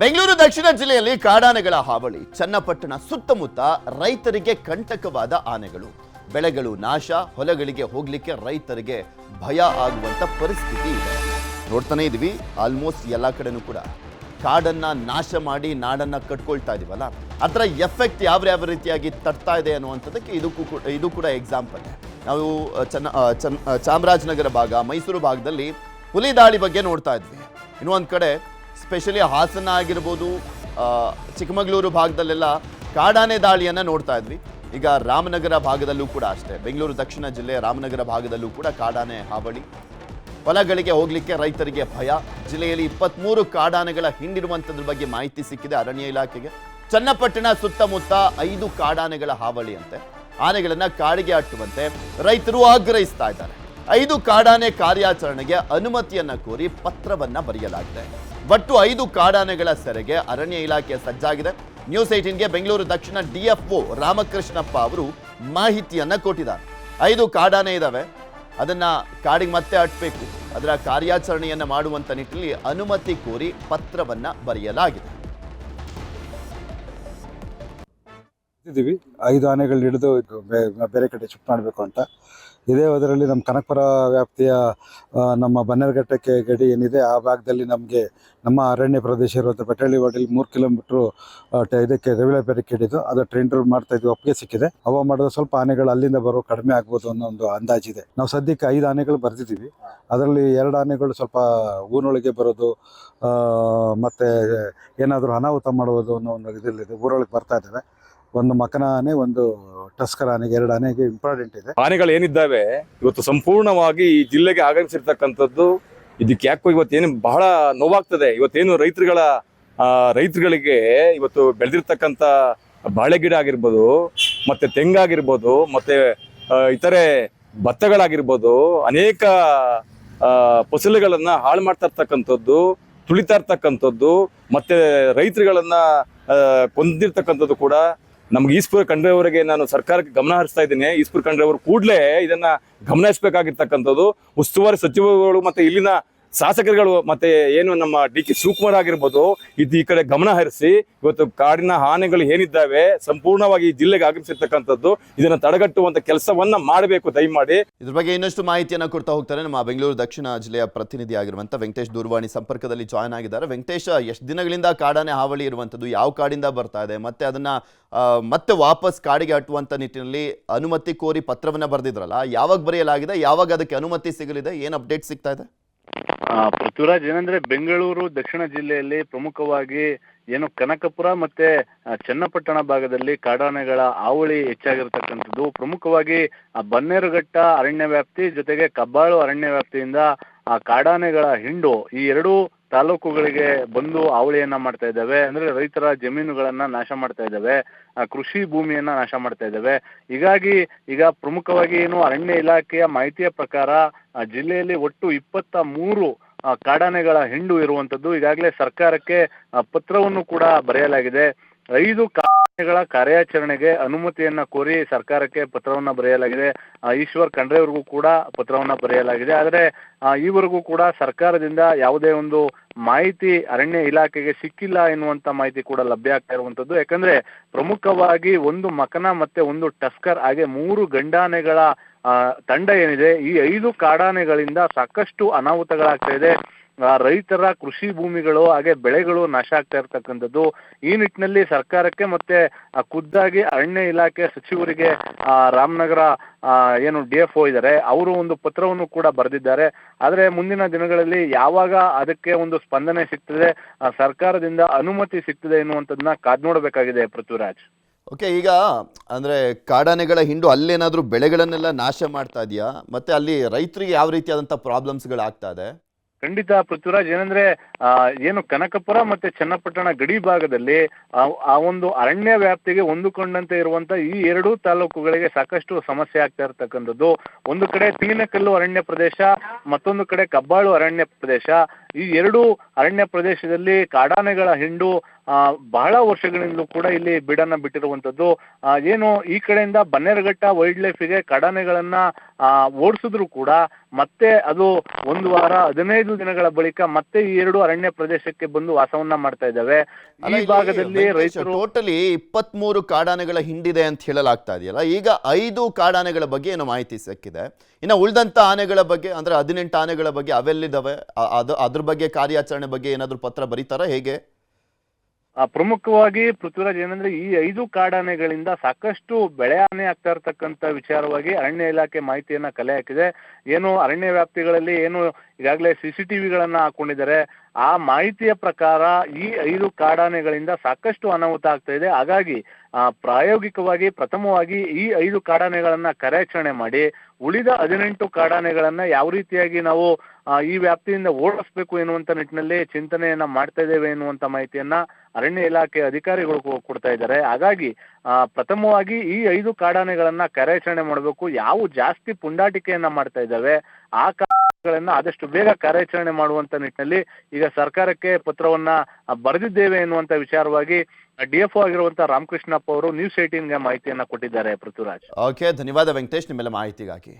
ಬೆಂಗಳೂರು ದಕ್ಷಿಣ ಜಿಲ್ಲೆಯಲ್ಲಿ ಕಾಡಾನೆಗಳ ಹಾವಳಿ, ಚನ್ನಪಟ್ಟಣ ಸುತ್ತಮುತ್ತ ರೈತರಿಗೆ ಕಂಟಕವಾದ ಆನೆಗಳು. ಬೆಳೆಗಳು ನಾಶ, ಹೊಲಗಳಿಗೆ ಹೋಗ್ಲಿಕ್ಕೆ ರೈತರಿಗೆ ಭಯ ಆಗುವಂತ ಪರಿಸ್ಥಿತಿ ಇದೆ. ನೋಡ್ತಾನೆ ಇದೀವಿ ಆಲ್ಮೋಸ್ಟ್ ಎಲ್ಲ ಕಡೆನೂ ಕೂಡ. ಕಾಡನ್ನ ನಾಶ ಮಾಡಿ ನಾಡನ್ನ ಕಟ್ಕೊಳ್ತಾ ಇದೀವಲ್ಲ? ಅದರ ಎಫೆಕ್ಟ್ ಯಾವ ಯಾವ ರೀತಿಯಾಗಿ ತಟ್ತಾ ಇದೆ ಅನ್ನುವಂಥದ್ದಕ್ಕೆ ಇದಕ್ಕೂ ಕೂಡ, ಇದು ಕೂಡ ಎಕ್ಸಾಂಪಲ್ ನಾವು ಚನ್ನ ಚನ್ ಚಾಮರಾಜನಗರ ಭಾಗ, ಮೈಸೂರು ಭಾಗದಲ್ಲಿ ಹುಲಿ ದಾಳಿ ಬಗ್ಗೆ ನೋಡ್ತಾ ಇದ್ವಿ. ಇನ್ನೊಂದು ಕಡೆ ಸ್ಪೆಷಲಿ ಹಾಸನ ಆಗಿರ್ಬೋದು ಚಿಕ್ಕಮಗಳೂರು ಭಾಗದಲ್ಲೆಲ್ಲ ಕಾಡಾನೆ ದಾಳಿಯನ್ನು ನೋಡ್ತಾ ಇದ್ವಿ. ಈಗ ರಾಮನಗರ ಭಾಗದಲ್ಲೂ ಕೂಡ ಅಷ್ಟೇ. ಬೆಂಗಳೂರು ದಕ್ಷಿಣ ಜಿಲ್ಲೆಯ ರಾಮನಗರ ಭಾಗದಲ್ಲೂ ಕೂಡ ಕಾಡಾನೆ ಹಾವಳಿ. ಹೊಲಗಳಿಗೆ ಹೋಗಲಿಕ್ಕೆ ರೈತರಿಗೆ ಭಯ. ಜಿಲ್ಲೆಯಲ್ಲಿ ಇಪ್ಪತ್ಮೂರು ಕಾಡಾನೆಗಳ ಹಿಂಡಿರುವಂಥದ್ರ ಬಗ್ಗೆ ಮಾಹಿತಿ ಸಿಕ್ಕಿದೆ ಅರಣ್ಯ ಇಲಾಖೆಗೆ. ಚನ್ನಪಟ್ಟಣ ಸುತ್ತಮುತ್ತ ಐದು ಕಾಡಾನೆಗಳ ಹಾವಳಿ ಆನೆಗಳನ್ನು ಆನೆಗಳನ್ನ ಕಾಡಿಗೆ ಅಟ್ಟುವಂತೆ ರೈತರು ಆಗ್ರಹಿಸ್ತಾ ಇದ್ದಾರೆ. ಐದು ಕಾಡಾನೆ ಕಾರ್ಯಾಚರಣೆಗೆ ಅನುಮತಿಯನ್ನ ಕೋರಿ ಪತ್ರವನ್ನ ಬರೆಯಲಾಗಿದೆ. ಒಟ್ಟು ಐದು ಕಾಡಾನೆಗಳ ಸೆರೆಗೆ ಅರಣ್ಯ ಇಲಾಖೆ ಸಜ್ಜಾಗಿದೆ. ನ್ಯೂಸ್ ಏಟೀನ್ಗೆ ಬೆಂಗಳೂರು ದಕ್ಷಿಣ ಡಿಎಫ್ಒ ರಾಮಕೃಷ್ಣಪ್ಪ ಅವರು ಮಾಹಿತಿಯನ್ನ ಕೊಟ್ಟಿದ್ದಾರೆ. ಐದು ಕಾಡಾನೆ ಇದಾವೆ. ಅದನ್ನ ಕಾಡಿಗೆ ಮತ್ತೆ ಅಟ್ಬೇಕು. ಅದರ ಕಾರ್ಯಾಚರಣೆಯನ್ನ ಮಾಡುವಂತ ನಿಟ್ಟಿನಲ್ಲಿ ಅನುಮತಿ ಕೋರಿ ಪತ್ರವನ್ನ ಬರೆಯಲಾಗಿದೆ. ಇದ್ದೀವಿ. ಐದು ಆನೆಗಳು ಹಿಡಿದು ಬೇರೆ ಕಡೆ ಶಿಫ್ಟ್ ಮಾಡಬೇಕು ಅಂತ. ಇದೇ ಅದರಲ್ಲಿ ನಮ್ಮ ಕನಕಪುರ ವ್ಯಾಪ್ತಿಯ ನಮ್ಮ ಬನ್ನೇರುಘಟ್ಟಕ್ಕೆ ಗಡಿ ಏನಿದೆ, ಆ ಭಾಗದಲ್ಲಿ ನಮಗೆ ನಮ್ಮ ಅರಣ್ಯ ಪ್ರದೇಶ ಇರುವಂಥ ಬೆಟ್ಟಳ್ಳಿ ವಾಡಲ್ಲಿ ಮೂರು ಕಿಲೋಮೀಟ್ರು ಇದಕ್ಕೆ ಬ್ಯಾರಿಕೇಡ್ ಇದು ಅದು ಟ್ರೈನ್ ಮಾಡ್ತಾ ಇದ್ವಿ, ಒಪ್ಪಿಗೆ ಸಿಕ್ಕಿದೆ. ಅವ ಮಾಡಿದ್ರೆ ಸ್ವಲ್ಪ ಆನೆಗಳು ಅಲ್ಲಿಂದ ಬರೋ ಕಡಿಮೆ ಆಗ್ಬೋದು ಅನ್ನೋ ಒಂದು ಅಂದಾಜಿದೆ ನಾವು ಸದ್ಯಕ್ಕೆ ಐದು ಆನೆಗಳು ಬರ್ದಿದ್ದೀವಿ. ಅದರಲ್ಲಿ ಎರಡು ಆನೆಗಳು ಸ್ವಲ್ಪ ಊರೊಳಗೆ ಬರೋದು ಮತ್ತು ಮತ್ತೆ ಏನಾದರೂ ಅನಾಹುತ ಮಾಡುವುದು ಅನ್ನೋ ಒಂದು ಇದರಲ್ಲಿದೆ ಊರೊಳಗೆ ಬರ್ತಾ ಇದ್ದಾವೆ. ಒಂದು ಮಕನ ಆನೆ, ಒಂದು ಟಸ್ಕರ್ ಆನೆಗೆ, ಎರಡು ಆನೆಗೆ ಇಂಪಾರ್ಟೆಂಟ್ ಇದೆ. ಆನೆಗಳು ಏನಿದ್ದಾವೆ? ಇವತ್ತು ಸಂಪೂರ್ಣವಾಗಿ ಈ ಜಿಲ್ಲೆಗೆ ಆಗಮಿಸಿರ್ತಕ್ಕಂಥದ್ದು ಇದಕ್ಕೆ ಯಾಕೋ ಇವತ್ತೇನು ಬಹಳ ನೋವಾಗ್ತದೆ. ಇವತ್ತೇನು ರೈತರುಗಳ ರೈತರುಗಳಿಗೆ ಇವತ್ತು ಬೆಳೆದಿರ್ತಕ್ಕಂಥ ಬಾಳೆ ಗಿಡ ಆಗಿರ್ಬೋದು, ಮತ್ತೆ ತೆಂಗಾಗಿರ್ಬೋದು ಮತ್ತೆ ಇತರೆ ಭತ್ತಗಳಾಗಿರ್ಬೋದು, ಅನೇಕ ಫಸಲುಗಳನ್ನು ಹಾಳು ಮಾಡ್ತಾ ಇರ್ತಕ್ಕಂಥದ್ದು, ತುಳಿತಾ ಇರ್ತಕ್ಕಂಥದ್ದು, ಮತ್ತೆ ರೈತರುಗಳನ್ನ ಕೊಂದಿರ್ತಕ್ಕಂಥದ್ದು ಕೂಡ ನಮ್ಗೆ ಈಸ್ಪುರ ಖಂಡ್ರೆಯವರಿಗೆ ನಾನು ಸರ್ಕಾರಕ್ಕೆ ಗಮನ ಹರಿಸ್ತಾ ಇದ್ದೀನಿ. ಈಸ್ಪುರ ಖಂಡ್ರೆಯವರು ಕೂಡಲೇ ಇದನ್ನ ಗಮನಿಸಬೇಕಾಗಿರ್ತಕ್ಕಂಥದ್ದು ಉಸ್ತುವಾರಿ ಸಚಿವರುಗಳು ಮತ್ತೆ ಇಲ್ಲಿನ ಶಾಸಕರುಗಳು ಮತ್ತೆ ಏನು ನಮ್ಮ ಡಿ ಕೆ ಶಿವಕುಮಾರ್ ಆಗಿರ್ಬೋದು, ಇದು ಈ ಕಡೆ ಗಮನ ಹರಿಸಿ, ಇವತ್ತು ಕಾಡಿನ ಹಾನಿಗಳು ಏನಿದ್ದಾವೆ, ಸಂಪೂರ್ಣವಾಗಿ ಈ ಜಿಲ್ಲೆಗೆ ಆಗಮಿಸಿರ್ತಕ್ಕಂಥದ್ದು, ಇದನ್ನ ತಡೆಗಟ್ಟುವಂತ ಕೆಲಸವನ್ನ ಮಾಡಬೇಕು ದಯಮಾಡಿ. ಇದ್ರ ಬಗ್ಗೆ ಇನ್ನಷ್ಟು ಮಾಹಿತಿಯನ್ನ ಕೊಡ್ತಾ ಹೋಗ್ತಾರೆ ನಮ್ಮ ಬೆಂಗಳೂರು ದಕ್ಷಿಣ ಜಿಲ್ಲೆಯ ಪ್ರತಿನಿಧಿ ಆಗಿರುವಂತ ವೆಂಕಟೇಶ್ ದೂರವಾಣಿ ಸಂಪರ್ಕದಲ್ಲಿ ಜಾಯ್ನ್ ಆಗಿದ್ದಾರೆ. ವೆಂಕಟೇಶ್, ಎಷ್ಟು ದಿನಗಳಿಂದ ಕಾಡಾನೆ ಹಾವಳಿ ಇರುವಂತದ್ದು ಯಾವ ಕಾಡಿಂದ ಬರ್ತಾ ಇದೆ? ಮತ್ತೆ ಅದನ್ನ ಮತ್ತೆ ವಾಪಸ್ ಕಾಡಿಗೆ ಅಟ್ಟುವಂತ ನಿಟ್ಟಿನಲ್ಲಿ ಅನುಮತಿ ಕೋರಿ ಪತ್ರವನ್ನ ಬರೆದಿದ್ರಲ್ಲ, ಯಾವಾಗ ಬರೆಯಲಾಗಿದೆ, ಯಾವಾಗ ಅದಕ್ಕೆ ಅನುಮತಿ ಸಿಗಲಿದೆ, ಏನು ಅಪ್ಡೇಟ್ ಸಿಗ್ತಾ ಇದೆ? ಪೃಥ್ವಿರಾಜ್ ಏನಂದ್ರೆ ಬೆಂಗಳೂರು ದಕ್ಷಿಣ ಜಿಲ್ಲೆಯಲ್ಲಿ ಪ್ರಮುಖವಾಗಿ ಏನು ಕನಕಪುರ ಮತ್ತೆ ಚನ್ನಪಟ್ಟಣ ಭಾಗದಲ್ಲಿ ಕಾಡಾನೆಗಳ ಹಾವಳಿ ಹೆಚ್ಚಾಗಿರ್ತಕ್ಕಂಥದ್ದು. ಪ್ರಮುಖವಾಗಿ ಬನ್ನೇರುಘಟ್ಟ ಅರಣ್ಯ ವ್ಯಾಪ್ತಿ ಜೊತೆಗೆ ಕಬ್ಬಾಳು ಅರಣ್ಯ ವ್ಯಾಪ್ತಿಯಿಂದ ಆ ಕಾಡಾನೆಗಳ ಹಿಂಡು ಈ ಎರಡೂ ತಾಲೂಕುಗಳಿಗೆ ಬಂದು ಹಾವಳಿಯನ್ನ ಮಾಡ್ತಾ ಇದ್ದಾವೆ. ಅಂದ್ರೆ ರೈತರ ಜಮೀನುಗಳನ್ನ ನಾಶ ಮಾಡ್ತಾ ಇದ್ದಾವೆ. ಕೃಷಿ ಭೂಮಿಯನ್ನ ನಾಶ ಮಾಡ್ತಾ ಇದ್ದಾವೆ. ಹೀಗಾಗಿ ಈಗ ಪ್ರಮುಖವಾಗಿ ಏನು ಅರಣ್ಯ ಇಲಾಖೆಯ ಮಾಹಿತಿಯ ಪ್ರಕಾರ ಜಿಲ್ಲೆಯಲ್ಲಿ ಒಟ್ಟು ಇಪ್ಪತ್ತ ಮೂರು ಕಾಡಾನೆಗಳ ಹಿಂಡು ಇರುವಂತದ್ದು ಈಗಾಗಲೇ ಸರ್ಕಾರಕ್ಕೆ ಪತ್ರವನ್ನು ಕೂಡ ಬರೆಯಲಾಗಿದೆ. ಐದು ಕಾಡಾನೆಗಳ ಕಾರ್ಯಾಚರಣೆಗೆ ಅನುಮತಿಯನ್ನ ಕೋರಿ ಸರ್ಕಾರಕ್ಕೆ ಪತ್ರವನ್ನ ಬರೆಯಲಾಗಿದೆ. ಈಶ್ವರ್ ಖಂಡ್ರೆ ಅವ್ರಿಗೂ ಕೂಡ ಪತ್ರವನ್ನ ಬರೆಯಲಾಗಿದೆ. ಆದರೆ ಈವರೆಗೂ ಕೂಡ ಸರ್ಕಾರದಿಂದ ಯಾವುದೇ ಒಂದು ಮಾಹಿತಿ ಅರಣ್ಯ ಇಲಾಖೆಗೆ ಸಿಕ್ಕಿಲ್ಲ ಎನ್ನುವಂತ ಮಾಹಿತಿ ಕೂಡ ಲಭ್ಯ ಆಗ್ತಾ ಇರುವಂತದ್ದು. ಯಾಕಂದ್ರೆ, ಪ್ರಮುಖವಾಗಿ ಒಂದು ಮಕನ ಮತ್ತೆ ಒಂದು ಟಸ್ಕರ್ ಹಾಗೆ ಮೂರು ಗಂಡಾನೆಗಳ ತಂಡ ಏನಿದೆ, ಈ ಐದು ಕಾಡಾನೆಗಳಿಂದ ಸಾಕಷ್ಟು ಅನಾಹುತಗಳಾಗ್ತಾ ಇದೆ. ರೈತರ ಕೃಷಿ ಭೂಮಿಗಳು ಹಾಗೆ ಬೆಳೆಗಳು ನಾಶ ಆಗ್ತಾ ಇರ್ತಕ್ಕಂಥದ್ದು ಈ ನಿಟ್ಟಿನಲ್ಲಿ ಸರ್ಕಾರಕ್ಕೆ ಮತ್ತೆ ಖುದ್ದಾಗಿ ಅರಣ್ಯ ಇಲಾಖೆ ಸಚಿವರಿಗೆ ಆ, ರಾಮನಗರ ಏನು ಡಿ ಎಫ್ ಇದ್ದಾರೆ ಅವರು ಒಂದು ಪತ್ರವನ್ನು ಕೂಡ ಬರೆದಿದ್ದಾರೆ. ಆದರೆ ಮುಂದಿನ ದಿನಗಳಲ್ಲಿ ಯಾವಾಗ ಅದಕ್ಕೆ ಒಂದು ಸ್ಪಂದನೆ ಸಿಗ್ತದೆ ಸರ್ಕಾರದಿಂದ ಅನುಮತಿ ಸಿಗ್ತದೆ ಎನ್ನುವಂಥದ್ದನ್ನ ಕಾದ್ ನೋಡಬೇಕಾಗಿದೆ ಪೃಥ್ವಿರಾಜ್. ಓಕೆ ಈಗ ಅಂದ್ರೆ ಕಾಡಾನೆಗಳ ಹಿಂಡು ಅಲ್ಲೇನಾದ್ರೂ ಬೆಳೆಗಳನ್ನೆಲ್ಲ ನಾಶ ಮಾಡ್ತಾ ಇದೆಯಾ? ಮತ್ತೆ ಅಲ್ಲಿ ರೈತರಿಗೆ ಯಾವ ರೀತಿಯಾದಂಥ ಪ್ರಾಬ್ಲಮ್ಸ್ಗಳಾಗ್ತಾ ಇದೆ? ಖಂಡಿತ ಪೃಥ್ವಿರಾಜ್ ಏನಂದ್ರೆ ಆ, ಏನು ಕನಕಪುರ ಮತ್ತೆ ಚನ್ನಪಟ್ಟಣ ಗಡಿ ಭಾಗದಲ್ಲಿ ಆ- ಒಂದು ಅರಣ್ಯ ವ್ಯಾಪ್ತಿಗೆ ಹೊಂದಿಕೊಂಡಂತೆ ಇರುವಂತ ಈ ಎರಡೂ ತಾಲೂಕುಗಳಿಗೆ ಸಾಕಷ್ಟು ಸಮಸ್ಯೆ ಆಗ್ತಾ ಇರ್ತಕ್ಕಂಥದ್ದು. ಒಂದು ಕಡೆ ತೆಂಗಿನಕಲ್ಲು ಅರಣ್ಯ ಪ್ರದೇಶ ಮತ್ತೊಂದು ಕಡೆ ಕಬ್ಬಾಳು ಅರಣ್ಯ ಪ್ರದೇಶ. ಈ ಎರಡು ಅರಣ್ಯ ಪ್ರದೇಶದಲ್ಲಿ ಕಾಡಾನೆಗಳ ಹಿಂಡು ಆ, ಬಹಳ ವರ್ಷಗಳಿಂದಲೂ ಕೂಡ ಇಲ್ಲಿ ಬಿಡನ್ನ ಬಿಟ್ಟಿರುವಂತದ್ದು ಏನು ಈ ಕಡೆಯಿಂದ ಬನ್ನೇರಘಟ್ಟ ವೈಲ್ಡ್ ಲೈಫಿಗೆ ಕಾಡಾನೆಗಳನ್ನ ಆ, ಓಡಿಸಿದ್ರು ಕೂಡ ಮತ್ತೆ ಅದು ಒಂದು ವಾರ ಹದಿನೈದು ದಿನಗಳ ಬಳಿಕ ಮತ್ತೆ ಈ ಎರಡು ಅರಣ್ಯ ಪ್ರದೇಶಕ್ಕೆ ಬಂದು ವಾಸವನ್ನ ಮಾಡ್ತಾ ಇದ್ದಾವೆ. ಈ ಭಾಗದಲ್ಲಿ ರೈತರು ಟೋಟಲಿ ಇಪ್ಪತ್ಮೂರು ಕಾಡಾನೆಗಳ ಹಿಂಡಿದೆ ಅಂತ ಹೇಳಲಾಗ್ತಾ ಇದೆಯಲ್ಲ? ಈಗ ಐದು ಕಾಡಾನೆಗಳ ಬಗ್ಗೆ ಏನೋ ಮಾಹಿತಿ ಸಿಕ್ಕಿದೆ? ಇನ್ನು ಉಳಿದಂತ ಆನೆಗಳ ಬಗ್ಗೆ ಅಂದ್ರೆ ಹದಿನೆಂಟು ಆನೆಗಳ ಬಗ್ಗೆ ಅವೆಲ್ಲಿದ್ದಾವೆ? ಅದು ಅದ್ರ ಬಗ್ಗೆ ಕಾರ್ಯಾಚರಣೆ ಬಗ್ಗೆ ಏನಾದ್ರು ಪತ್ರ ಬರೀತಾರ ಹೇಗೆ? ಪ್ರಮುಖವಾಗಿ ಪೃಥ್ವಿರಾಜ್ ಏನಂದ್ರೆ ಈ ಐದು ಕಾಡಾನೆಗಳಿಂದ ಸಾಕಷ್ಟು ಬೆಳೆ ಹಾನಿ ಆಗ್ತಾ ಇರತಕ್ಕಂತ ವಿಚಾರವಾಗಿ ಅರಣ್ಯ ಇಲಾಖೆ ಮಾಹಿತಿಯನ್ನ ಕಲೆ ಹಾಕಿದೆ. ಏನು ಅರಣ್ಯ ವ್ಯಾಪ್ತಿಗಳಲ್ಲಿ ಏನು ಈಗಾಗಲೇ ಸಿ ಸಿ ಟಿವಿಗಳನ್ನ ಹಾಕೊಂಡಿದ್ದಾರೆ. ಆ ಮಾಹಿತಿಯ ಪ್ರಕಾರ ಈ ಐದು ಕಾಡಾನೆಗಳಿಂದ ಸಾಕಷ್ಟು ಅನಾಹುತ ಆಗ್ತಾ ಇದೆ. ಹಾಗಾಗಿ ಆ, ಪ್ರಾಯೋಗಿಕವಾಗಿ ಪ್ರಥಮವಾಗಿ ಈ ಐದು ಕಾಡಾನೆಗಳನ್ನ ಕಾರ್ಯಾಚರಣೆ ಮಾಡಿ ಉಳಿದ ಹದಿನೆಂಟು ಕಾಡಾನೆಗಳನ್ನ ಯಾವ ರೀತಿಯಾಗಿ ನಾವು ಈ ವ್ಯಾಪ್ತಿಯಿಂದ ಓಡಿಸ್ಬೇಕು ಎನ್ನುವಂತ ನಿಟ್ಟಿನಲ್ಲಿ ಚಿಂತನೆಯನ್ನ ಮಾಡ್ತಾ ಇದ್ದೇವೆ ಎನ್ನುವಂತ ಮಾಹಿತಿಯನ್ನ ಅರಣ್ಯ ಇಲಾಖೆ ಅಧಿಕಾರಿಗಳು ಕೊಡ್ತಾ ಇದ್ದಾರೆ. ಹಾಗಾಗಿ ಪ್ರಥಮವಾಗಿ ಈ ಐದು ಕಾಡಾನೆಗಳನ್ನ ಕಾರ್ಯಾಚರಣೆ ಮಾಡಬೇಕು. ಯಾವ ಜಾಸ್ತಿ ಪುಂಡಾಟಿಕೆಯನ್ನ ಮಾಡ್ತಾ ಇದ್ದಾವೆ, ಆ ಕಾಡಾನೆಗಳನ್ನ ಆದಷ್ಟು ಬೇಗ ಕಾರ್ಯಾಚರಣೆ ಮಾಡುವಂತ ನಿಟ್ಟಿನಲ್ಲಿ ಈಗ ಸರ್ಕಾರಕ್ಕೆ ಪತ್ರವನ್ನ ಬರೆದಿದ್ದೇವೆ ಎನ್ನುವಂತ ವಿಚಾರವಾಗಿ ಡಿ ಎಫ್ ಆಗಿರುವಂತ ರಾಮಕೃಷ್ಣಪ್ಪ ಅವರು ನ್ಯೂಸ್ ಏಟೀನ್ಗೆ ಮಾಹಿತಿಯನ್ನ ಕೊಟ್ಟಿದ್ದಾರೆ, ಪೃಥ್ವಿರಾಜ್. ಓಕೆ, ಧನ್ಯವಾದ ವೆಂಕಟೇಶ್, ನಿಮ್ಮೆಲ್ಲ ಮಾಹಿತಿಗಾಗಿ.